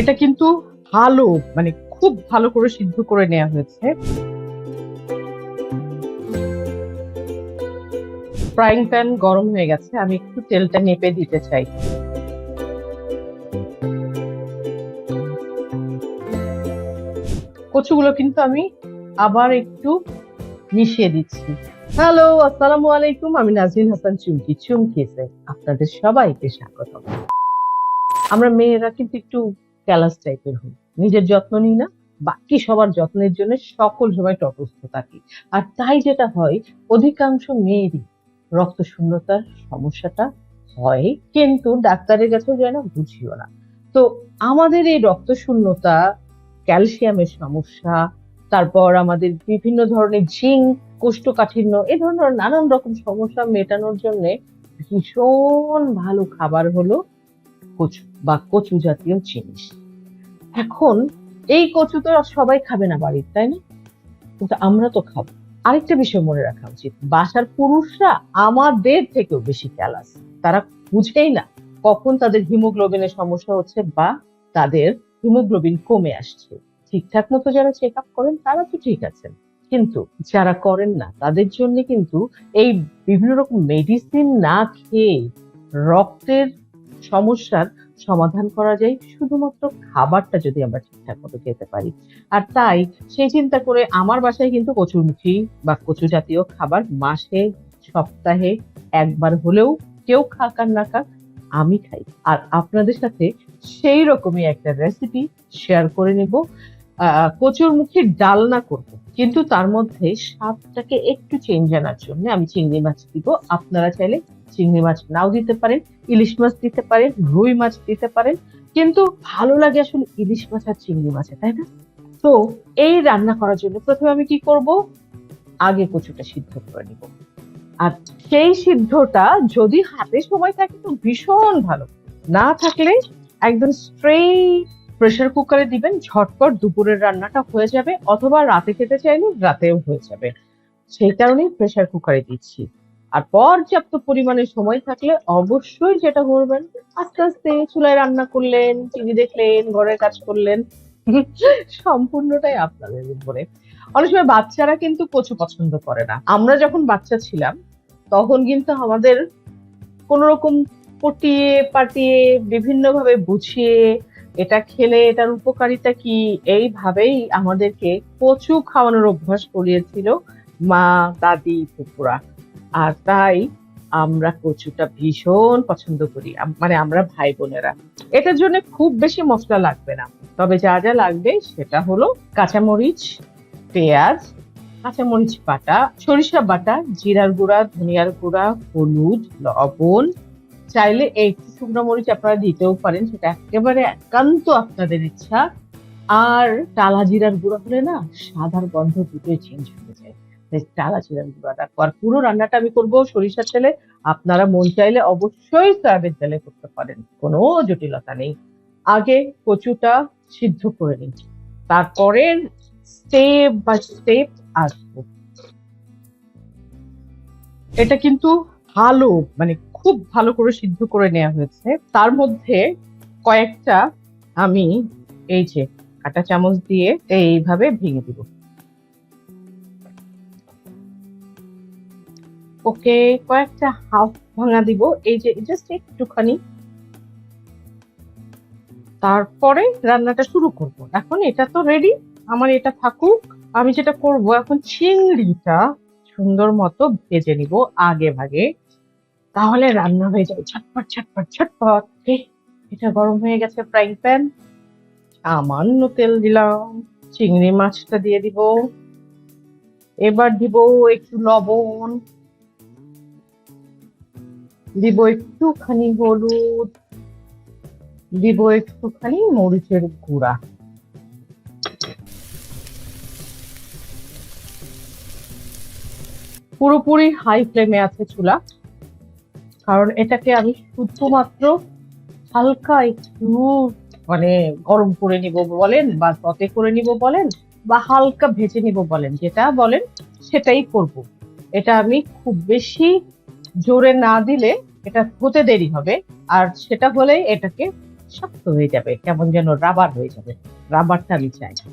এটা কিন্তু ভালো মানে খুব ভালো করে সিদ্ধ করে নেওয়া হয়েছে। ফ্রাইং প্যান গরম হয়ে গেছে, আমি একটু তেলটা নেপে দিতে চাই। কচুগুলো কিন্তু আমি আবার একটু মিশিয়ে দিচ্ছি। হ্যালো, আসসালামু আলাইকুম, আমি নাজরিন হাসান চুমকি, চুমকিতে আপনাদের সবাইকে স্বাগত আমরা মেয়েরা কিন্তু একটু ক্যালাস টাইপের হই। নিজের যত্ন নিই না, বাকি সবার যত্নের জন্য সকল সময় তটস্থ থাকি। আর তাই যেটা হয়, অধিকাংশ মেয়েরই রক্ত শূন্যতার সমস্যাটা হয়, কিন্তু ডাক্তারের কাছেও যায় না, বুঝিও না। তো আমাদের এই রক্ত শূন্যতা, ক্যালসিয়ামের সমস্যা, তারপর আমাদের বিভিন্ন ধরনের জিঙ্ক, কোষ্ঠকাঠিন্য, এ ধরনের নানান রকম সমস্যা মেটানোর জন্য ভীষণ ভালো খাবার হলো কচু। বা কচু জাতীয় জিনিস। এখন এই কচু তো সবাই খাবে না বাড়ির, তাই না? কিন্তু আমরা তো খাব। আরেকটা বিষয় মনে রাখা উচিত, বাসার পুরুষরা আমাদের থেকেও বেশি ক্যালাস তারা বুঝেই না কখন তাদের হিমোগ্লোবিনের সমস্যা হচ্ছে বা তাদের হিমোগ্লোবিন কমে আসছে। ঠিকঠাক মতো যারা চেক আপ করেন, তারা তো ঠিক আছেন। কিন্তু যারা করেন না, তাদের জন্য কিন্তু এই বিভিন্ন রকম মেডিসিন না খেয়ে রক্তের সমস্যার সমাধান করা যায়, শুধুমাত্র খাবারটা যদি আমরা ঠিকঠাক মতো খেতে পারি। আর তাই সেই চিন্তা করে আমার বাসায় কিন্তু কচুরমুখী বা কচু জাতীয় খাবার মাসে, সপ্তাহে একবার হলেও কেউ খাক আর না খাক, আমি খাই। আর আপনাদের সাথে সেই রকমই একটা রেসিপি শেয়ার করে নেব। কচুর মুখির ডালনা করব, কিন্তু তার মধ্যে স্বাদটাকে একটু চেঞ্জ আনার জন্য আমি চিংড়ি মাছ দিব। আপনারা চাইলে চিংড়ি মাছ নাও দিতে পারেন, ইলিশ মাছ দিতে পারেন, রুই মাছ দিতে পারেন, কিন্তু ভালো লাগে আসলে ইলিশ মাছ আর চিংড়ি মাছে, তাই না? তো এই রান্না করার জন্য প্রথমে আমি কি করব? আগে কচুটা সিদ্ধ করে নিব। আর সেই সিদ্ধটা যদি হাতে সময় থাকে তো ভীষণ ভালো। না থাকলে একদম স্ট্রেট প্রেসার কুকারে দিবেন, ঝটপট দুপুরের রান্নাটা হয়ে যাবে, অথবা রাতে খেতে চাইলে রাতেও হয়ে যাবে। সেই কারণেই প্রেসার কুকারে দিচ্ছি। আর পর্যাপ্ত পরিমাণে সময় থাকলে অবশ্যই যেটা করবেন। আস্তে আস্তে চুলায় রান্না করলেন, টিভি দেখলেন, ঘরের কাজ করলেন, সম্পূর্ণটাই আপনাদের উপরে। অনেক সময় বাচ্চারা কিন্তু কচু পছন্দ করে না। আমরা যখন বাচ্চা ছিলাম, তখন কিন্তু আমাদের কোন রকম পটিয়ে পাটিয়ে বিভিন্ন ভাবে বুঝিয়ে এটা খেলে এটার উপকারিতা কি, এইভাবেই আমাদেরকে কচু খাওয়ানোর অভ্যাস করিয়েছিল মা, দাদি ফুপুরা আর তাই আমরা কচুটা ভীষণ পছন্দ করি। মানে আমরা ভাই বোনেরা। এটার জন্য খুব বেশি মশলা লাগবে না। তবে যা যা লাগবে সেটা হলো কাঁচামরিচ, পেঁয়াজ, কাঁচামরিচ বাটা, সরিষা বাটা, জিরার গুঁড়া, ধনিয়ার গুঁড়া, হলুদ, লবণ। চাইলে এই শুকনো মরিচ আপনারা দিতেও পারেন, সেটা একেবারে একান্ত আপনাদের ইচ্ছা। আর টালা জিরার গুঁড়া হলে না সাদার গন্ধ দুটোই চেঞ্জ হয়ে যায়। আর পুরো রান্নাটা আমি করব সরিষার তেলে। আপনারা মন চাইলে অবশ্যই সয়াবিন তেলে করতে পারেন, কোনো জটিলতা নেই। আগে কচুটা সিদ্ধ করে নিন, তারপরে স্টেপ বাই স্টেপ আসব এটা কিন্তু ভালো মানে খুব ভালো করে সিদ্ধ করে নেওয়া হয়েছে। তার মধ্যে কয়েকটা আমি এই যে কাঁটা চামচ দিয়ে এইভাবে ভেঙে দিব। ওকে কয়েকটা হাফ ভাঙা দিব। এই যে জাস্ট একটুখানি। তারপরে রান্নাটা শুরু করব। এখন এটা তো রেডি আমার এটা থাকুক। আমি যেটা করব, এখন চিংড়িটা সুন্দর মতো ভেজে নিব আগে ভাগে। তাহলে রান্না হয়ে যাবে ছটপট ছটপট ছটপট এটা গরম হয়ে গেছে ফ্রাইং প্যান সামান্য তেল দিলাম। চিংড়ি মাছটা দিয়ে দিব। এবার দিব একটু লবণ। দিব একটুখানি হলুদ, দিব একটুখানি মরিচের গুঁড়া। পুরোপুরি হাই ফ্লেমে আছে চুলা, কারণ এটাকে আমি শুধুমাত্র হালকা একটু মানে গরম করে নিব বলেন বা ততে করে নিব বলেন বা হালকা ভেজে নিব বলেন, যেটা বলেন সেটাই করব। এটা আমি খুব বেশি জোরে না দিলে এটা হতে দেরি হবে, আর সেটা হলেই এটাকে শক্ত হয়ে যাবে, কেমন যেন রাবার হয়ে যাবে। রাবারটা আমি চাই না।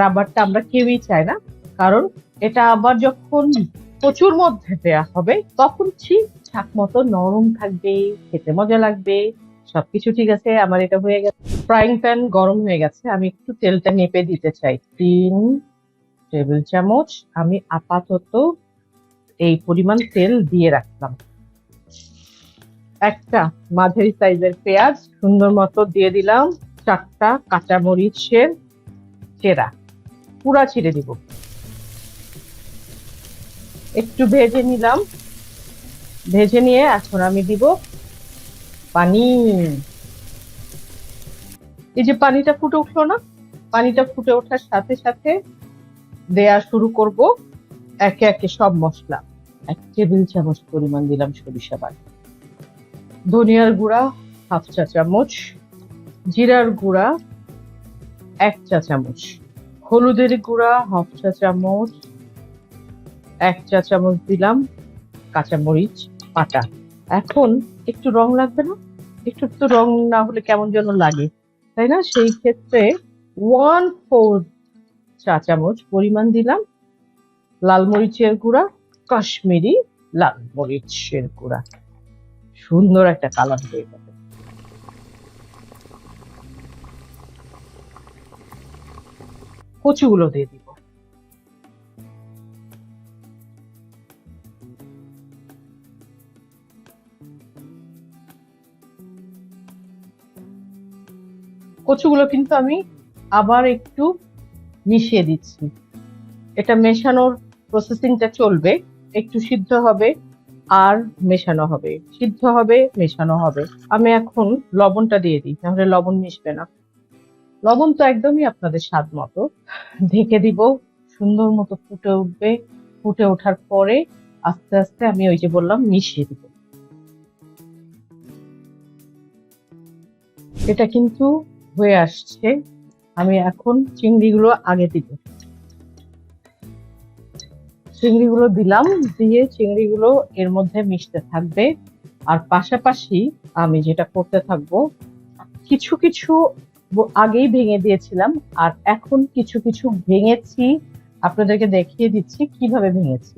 রাবারটা আমরা কেউই চাই না, কারণ এটা আবার যখন প্রচুর মধ্যে দেয়া হবে, তখন ঠিক ঠাক মতো নরম থাকবে, খেতে মজা লাগবে। সবকিছু ঠিক আছে, আমার এটা হয়ে গেছে। ফ্রাইং প্যান গরম হয়ে গেছে, আমি একটু তেলটা নেপে দিতে চাই। তিন টেবিল চামচ, আমি আপাতত এই পরিমাণ তেল দিয়ে রাখলাম। একটা মাঝারি সাইজের পেঁয়াজ সুন্দর মতো দিয়ে দিলাম। চারটা কাঁচামরিচের চেরা। পুরা ছিঁড়ে দিব। একটু ভেজে নিলাম। ভেজে নিয়ে এখন আমি দিব পানি। এই যে পানিটা ফুটে উঠল না? পানিটা ফুটে ওঠার সাথে সাথে দেয়া শুরু করব একে একে সব মশলা। এক টেবিল চামচ পরিমাণ দিলাম সরিষা বাটা। ধনিয়ার গুঁড়া, হাফ চা চামচ। জিরার গুঁড়া, এক চা চামচ। হলুদের গুঁড়া, হাফ চা চামচ। এক চা চামচ দিলাম কাঁচামরিচ বাটা। এখন একটু রং লাগবে না? একটু তো রং না হলে কেমন যেন লাগে, তাই না? সেই ক্ষেত্রে ওয়ান ফোর চা চামচ পরিমাণ দিলাম। লাল মরিচের গুঁড়া কাশ্মীরি লাল মরিচের গুঁড়া। সুন্দর একটা কালার হয়ে যাবে কচুগুলো দিয়ে দিব। কচুগুলো কিন্তু আমি আবার একটু মিশিয়ে দিচ্ছি। এটা মেশানোর প্রসেসিংটা চলবে। একটু সিদ্ধ হবে আর মেশানো হবে। সিদ্ধ হবে, মেশানো হবে। আমি এখন লবণটা দিয়ে দিই তাহলে লবণ মিশবে না। লবণ তো একদমই আপনাদের স্বাদ মতো। ঢেকে দিব, সুন্দর মতো ফুটে উঠবে। ফুটে ওঠার পরে আস্তে আস্তে আমি ওই যে বললাম, মিশিয়ে দিব। এটা কিন্তু হয়ে আসছে। আমি এখন চিংড়িগুলো আগে দিব চিংড়িগুলো দিলাম, দিয়ে চিংড়িগুলো এর মধ্যে মিশতে থাকবে। আর পাশাপাশি আমি যেটা করতে থাকব, কিছু কিছু আগেই ভেঙে দিয়েছিলাম, আর এখন কিছু কিছু ভেঙেছি। আপনাদেরকে দেখিয়ে দিচ্ছি কীভাবে ভেঙেছি।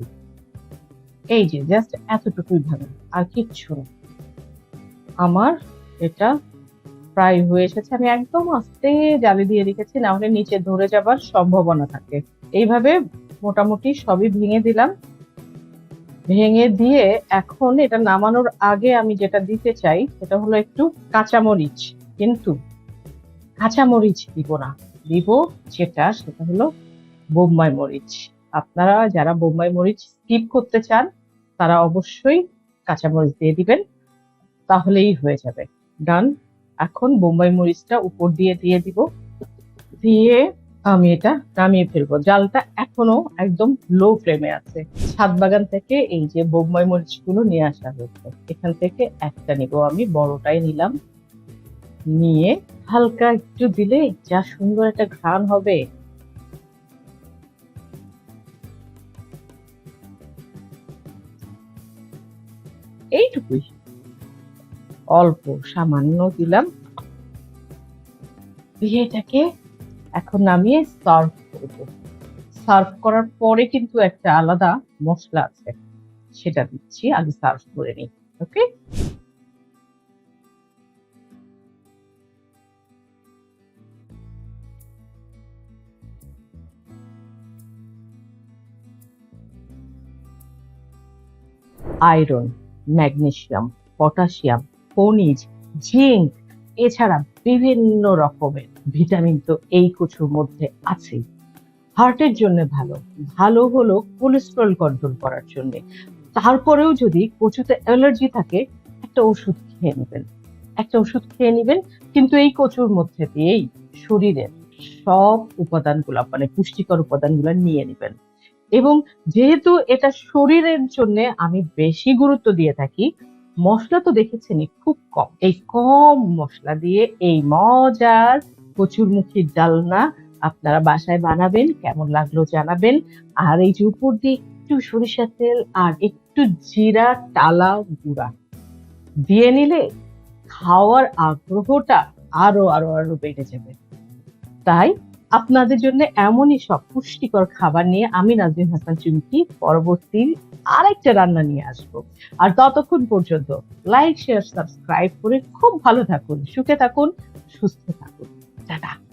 এই যে জাস্ট এতটুকুই ভাবে আর কিচ্ছু না। আমার এটা প্রায় হয়ে এসেছে, আমি একদম আস্তে জালি দিয়ে রেখেছি, না হলে নিচে ধরে যাবার সম্ভাবনা থাকে। এইভাবে মোটামুটি সবই ভেঙে দিলাম। ভেঙে দিয়ে এখন এটা নামানোর আগে আমি যেটা দিতে চাই, সেটা হলো একটু কাঁচামরিচ। কিন্তু কাঁচামরিচ দিব না। দিব যেটা, সেটা হলো বোম্বাই মরিচ। আপনারা যারা বোম্বাই মরিচ স্কিপ করতে চান, তারা অবশ্যই কাঁচামরিচ দিয়ে দিবেন, তাহলেই হয়ে যাবে। ডান এখন বোম্বাই মরিচটা উপর দিয়ে দিয়ে দিব। দিয়ে আমি এটা নামিয়ে ফেলব। জালটা এখনও একদম লো ফ্লেমে আছে। ছাদ বাগান থেকে এই যে বোম্বাই মরিচগুলো নিয়ে আসা হয়েছে। এখান থেকে একটা নিব আমি, বড়টাই নিলাম। নিয়ে হালকা একটু দিলে যা সুন্দর একটা ঘ্রাণ হবে। এইটুকুই। অল্প, সামান্য দিলাম। দিয়ে এটাকে এখন নামিয়ে সার্ভ করব। সার্ভ করার পরে কিন্তু একটা আলাদা মশলা আছে, সেটা দিচ্ছি, আগে সার্ভ করে নিই ওকে আয়রন ম্যাগনেশিয়াম পটাশিয়াম খনিজ জিঙ্ক এছাড়া বিভিন্ন রকমের ভিটামিন তো এই কচুর মধ্যে আছে হার্টের জন্য ভালো ভালো হলো কোলেস্ট্রল কন্ট্রোল করার জন্য। তারপরেও যদি কচুতে অ্যালার্জি থাকে, একটা ওষুধ খেয়ে নেবেন। একটা ওষুধ খেয়ে নেবেন, কিন্তু এই কচুর মধ্যে দিয়েই শরীরের সব উপাদানগুলো মানে পুষ্টিকর উপাদানগুলো নিয়ে নেবেন। এবং যেহেতু এটা শরীরের জন্য আমি বেশি গুরুত্ব দিয়ে থাকি মশলা তো দেখেছেনই, খুব কম। এই কম মশলা দিয়ে এই মজার কচুরমুখী ডালনা আপনারা বাসায় বানাবেন, কেমন লাগল জানাবেন। আর এই যে উপর দিয়ে একটু সরিষার তেল আর একটু জিরা, টালা, গুঁড়া দিয়ে নিলে খাওয়ার আগ্রহটা আরও আরও আরও বেড়ে যাবে। তাই আপনাদের জন্য এমনই সব পুষ্টিকর খাবার নিয়ে আমি নাজিম হাসান চুমকি পরবর্তী আরেকটা রান্না নিয়ে আসব। আর ততক্ষণ পর্যন্ত লাইক শেয়ার সাবস্ক্রাইব করে খুব ভালো থাকুন, সুখে থাকুন, সুস্থ থাকুন। টাটা।